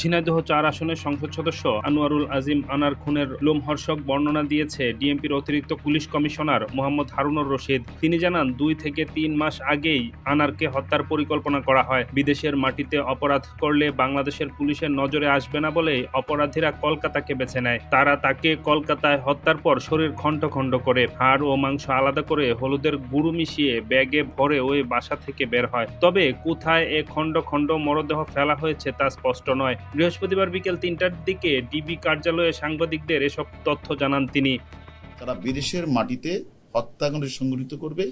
ঝিনাইদহ চার আসনের সংসদ সদস্য আনোয়ারুল আজিম আনার খুনের লোমহর্ষক বর্ণনা দিয়েছে ডিএমপির অতিরিক্ত পুলিশ কমিশনার মোহাম্মদ হারুনুর রশিদ। তিনি জানান, দুই থেকে তিন মাস আগেই আনারকে হত্যার পরিকল্পনা করা হয়। বিদেশের মাটিতে অপরাধ করলে বাংলাদেশের পুলিশের নজরে আসবে না বলে অপরাধীরা কলকাতাকে বেছে নেয়। তারা তাকে কলকাতায় হত্যার পর শরীর খণ্ড খণ্ড করে, হাড় ও মাংস আলাদা করে হলুদের গুঁড়ো মিশিয়ে ব্যাগে ভরে ওই বাসা থেকে বের হয়। তবে কোথায় এ খণ্ড খণ্ড মরদেহ ফেলা হয়েছে তা স্পষ্ট নয়। বৃহস্পতিবার বিকেল তিনটার দিকে ডিবি কার্যালয়ে সাংবাদিকদের এসব তথ্য জানান তিনি। তারা বিদেশের মাটিতে হত্যাকাণ্ড সংঘটিত করবে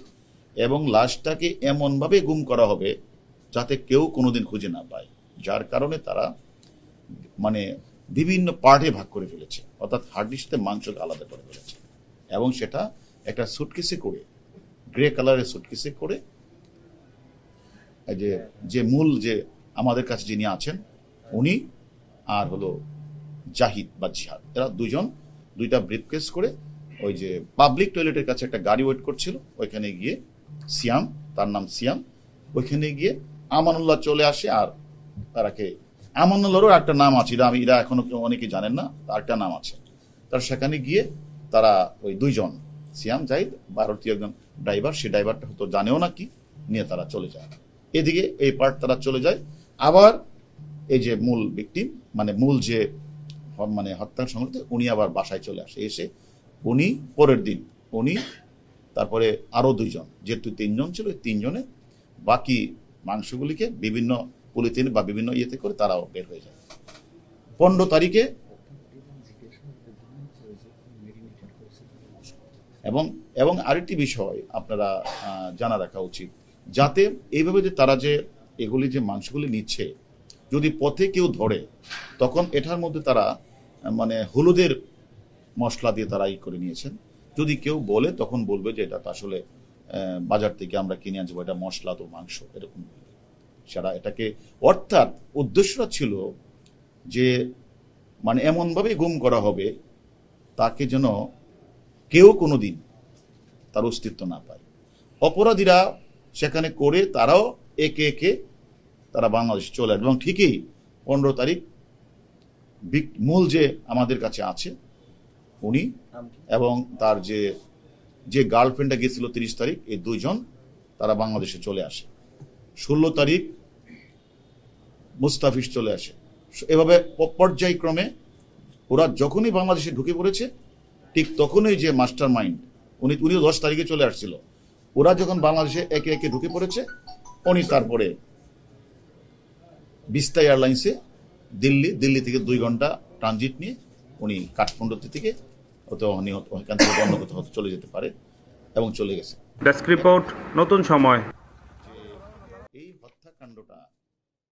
এবং লাশটাকে এমনভাবে গুম করা হবে যাতে কেউ কোনোদিন খুঁজে না পায়, যার কারণে তারা মানে বিভিন্ন পার্টে ভাগ করে ফেলেছে, অর্থাৎ হাড্ডির সাথে মাংসকে আলাদা করে ফেলেছে এবং সেটা একটা সুটকেসে করে গ্রে কালারের সুটকেসে করে যে যে মূল যে আমাদের কাছে যিনি আছেন উনি আর হলো জাহিদ বা জিহাদ। এরা দুজন দুইটা ব্রিফকেস করে ওই যে পাবলিক টয়লেটের কাছে একটা গাড়ি ওয়েট করছিল, ওইখানে গিয়ে সিয়াম, তার নাম সিয়াম, ওইখানে গিয়ে আমানুল্লাহ চলে আসে আর তারাকে, আমানুল্লাহরও একটা নাম আছে এটা আমি, এরা এখনও অনেকে জানেন না তার একটা নাম আছে। তার সেখানে গিয়ে তারা ওই দুইজন, সিয়াম, জাহিদ, ভারতীয় একজন ড্রাইভার সে ড্রাইভারটা হয়তো জানেও না কি, নিয়ে তারা চলে যায়। এদিকে এই পার্ট তারা চলে যায়। আবার এই যে মূল ব্যক্তি মানে মূল যে মানে হত্যা সংগঠিত উনি আবার বাসায় চলে আসে। এসে উনি, পরের দিন উনি, তারপরে আরও দুইজন, যেহেতু তিনজন ছিল তিনজনে বাকি মাংসগুলিকে বিভিন্ন পলিথিন বা বিভিন্ন ইয়েতে করে তারাও বের হয়ে যায়। পনেরো তারিখে এবং এবং আরেকটি বিষয় আপনারা জানা রাখা উচিত। যাতে এইভাবে যে তারা যে এগুলি যে মাংসগুলি নিচ্ছে যদি পথে কেউ ধরে, তখন এটার মধ্যে তারা মানে হলুদের মশলা দিয়ে তারা ই করে নিয়েছেন যদি কেউ বলে, তখন বলবে যে এটা আসলে বাজার থেকে আমরা কিনে আনছি এটা মশলা তো মাংস, এরকম। সেটা এটাকে, অর্থাৎ উদ্দেশ্যটা ছিল যে মানে এমনভাবে গুম করা হবে, তাকে যেন কেউ কোনো দিন তার অস্তিত্ব না পায় অপরাধীরা সেখানে করে তারাও একে একে তারা বাংলাদেশে চলে আসবে। এবং ঠিকই পনেরো তারিখ মূল যে আমাদের কাছে আছে, উনি এবং তার যে যে গার্লফ্রেন্ডটা গেছিল তিরিশ তারিখ, এই দুইজন তারা বাংলাদেশে চলে আসে। ষোলো তারিখ মুস্তাফিজ চলে আসে। এভাবে পর্যায়ক্রমে ওরা যখনই বাংলাদেশে ঢুকে পড়েছে, ঠিক তখনই যে মাস্টার মাইন্ড উনি, উনিও দশ তারিখে চলে আসছিল। ওরা যখন বাংলাদেশে একে একে ঢুকে পড়েছে, উনি তারপরে বিস্তা এয়ারলাইন্সে দিল্লি দিল্লি থেকে দুই ঘণ্টা ট্রানজিট নিয়ে উনি কাঠমান্ডু থেকে হয়তো নিহত এখান থেকে অন্য কোথাও চলে যেতে পারে এবং চলে গেছে। ডেস্ক রিপোর্ট নতুন সময়। এই হত্যাকাণ্ডটা